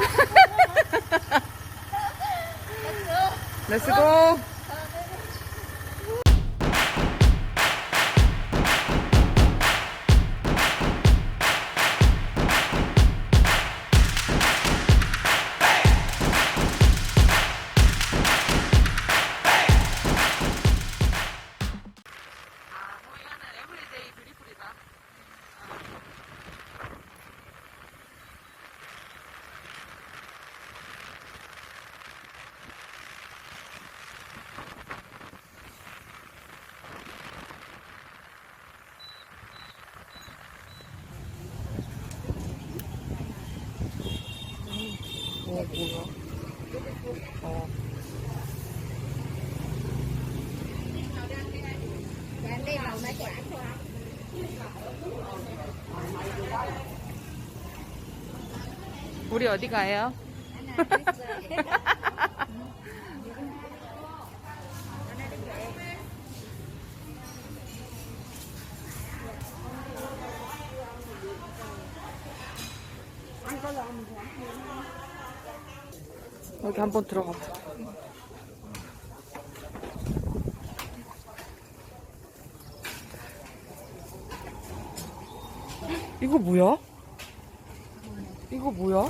Let's go. Let's go. 뭐야? 어. Màu thôi 우리 어디 가요? 여기 한번 들어가 보자. 이거 뭐야? 이거 뭐야?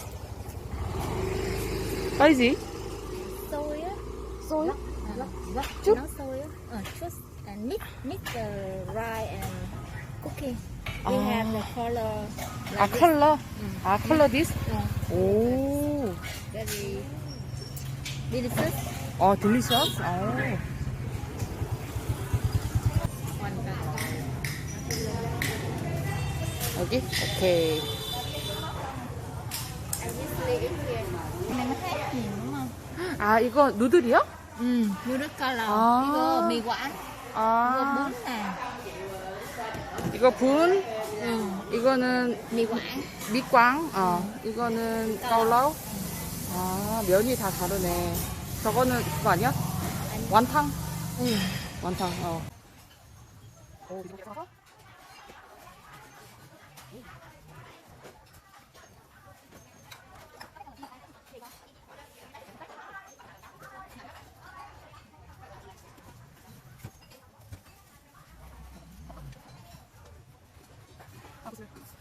Vâng, Chút. nó xôi á Ờ, chút and mix, mix the rye and cookie We Ah. have the color 아 컬러? 응. 아 컬러 디스? uh, 오, delicious 아 딜리셔스? 아, 여기? 오케이. 아 이거 누들이요? Ừ, noodle color À. 이거 이거 아, bún nè 이거 분, ừ. 이거는 quảng 밑광, 어, 이거는 까울라우. 아, 면이 다 다르네. 저거는 그거 아니야? 완탕? ừ. 완탕, 어.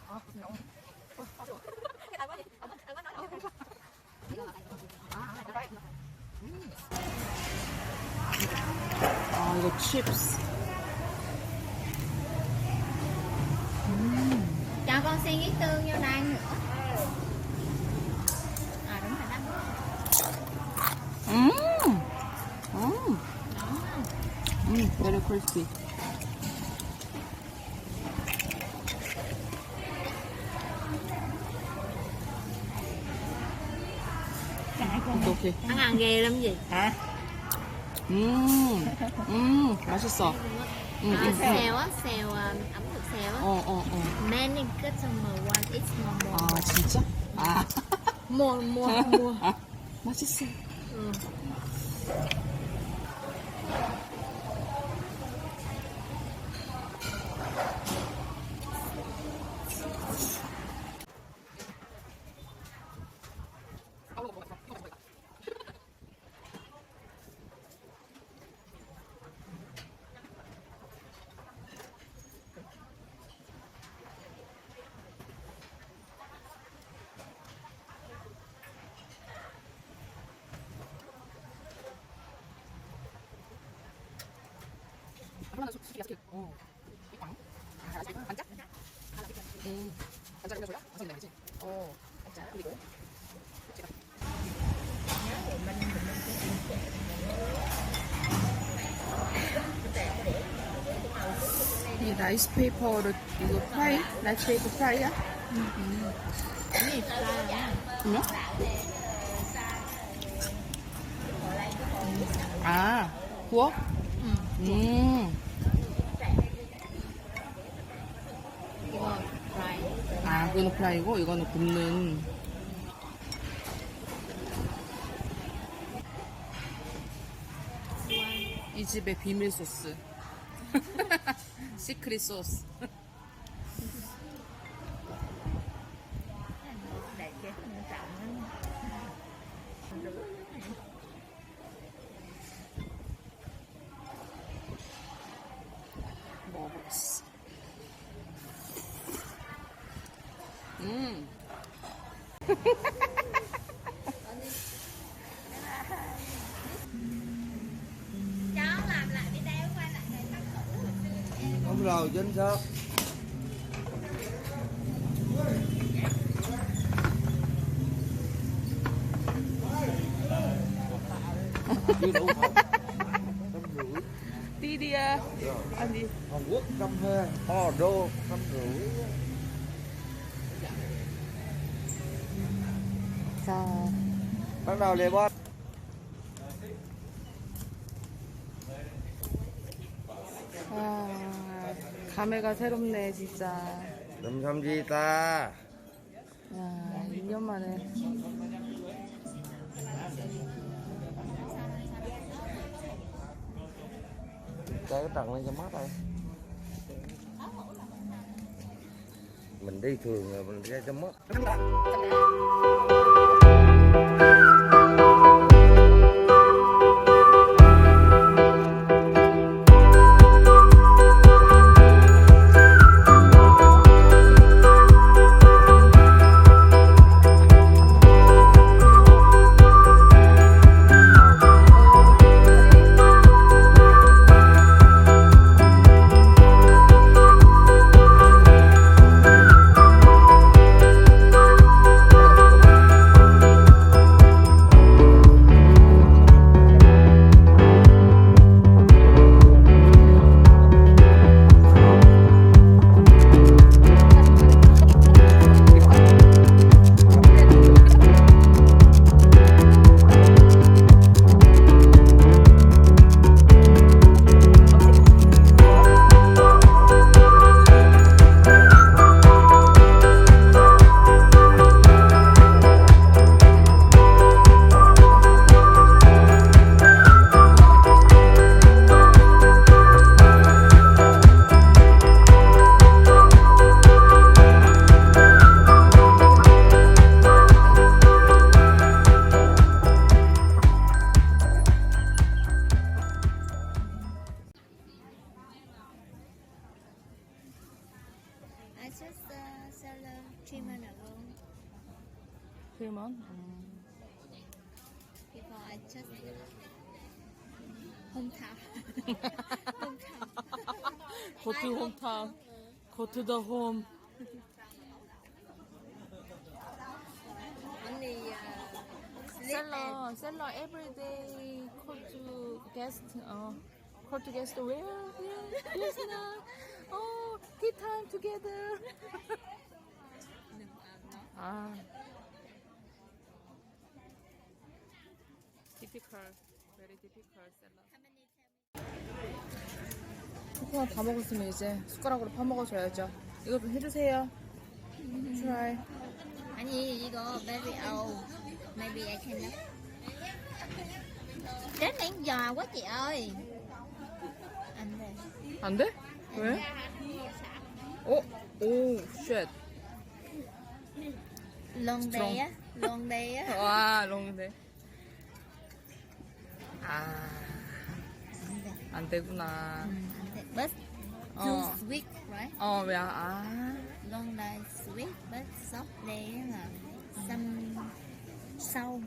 아, Oh, the chips. Hmm. Cho con xin ít tương vô đây nữa. À đúng rồi đó. Mmm. Mmm. Mmm, very crispy. 오케이. ăn hàng ghê lắm gì 아, 음, 음, 맛있어. 음, à, 음, 음. xèo á xèo à, ẩm thực xèo á 어, 어, 어. many customer want it more more 아, 진짜? 아, more more more 아, 맛있어. Ừ. 어. 반짝? 음, 반짝이면 줘요? 완성이 되지? 어, 반짝. 그리고 이 라이스 페이퍼를 이거 프라이? 라이스 페이퍼 프라이야? này fry á 그러면? 아, 구워? ừ. 음, 이거 fry 아, 그거는 프라이고 이거는 굽는. 이 집의 비밀 소스. 시크릿 소스. không rồi chính xác đi đi à. ăn đi Hàn Quốc năm hai, Hò Đô năm rưỡi 자 Bắt đầu liền boss 아, 감회가 새롭네 진짜 Đừng thăm gì ta 야 2년 만에 Cái cái tặng lên cho mắt đây Mình đi thường rồi mình ra cho mắt I just uh, sell uh, three months ago. Three months? Mm. Before I just hometown. hometown. Go to hometown. Go to the home. Only uh, seller, seller every day. Go to guest. Uh, go to guest where? Yes, now. Tea time together 아 very typical 셀러 코코아 다 먹었으면 이제 숟가락으로 파 먹어줘야죠 이거 좀 해주세요 try 아니 이거 very old maybe I cannot giò quá chị ơi Anh đây 안 돼? 왜? 어? 오, 쉣. Long day á Long day á 와, 롱인데. 아, 안 되구나. Anh đây But 어, too sweet right 어, 왜, 아. Long day sweet but soft day là xăm sâu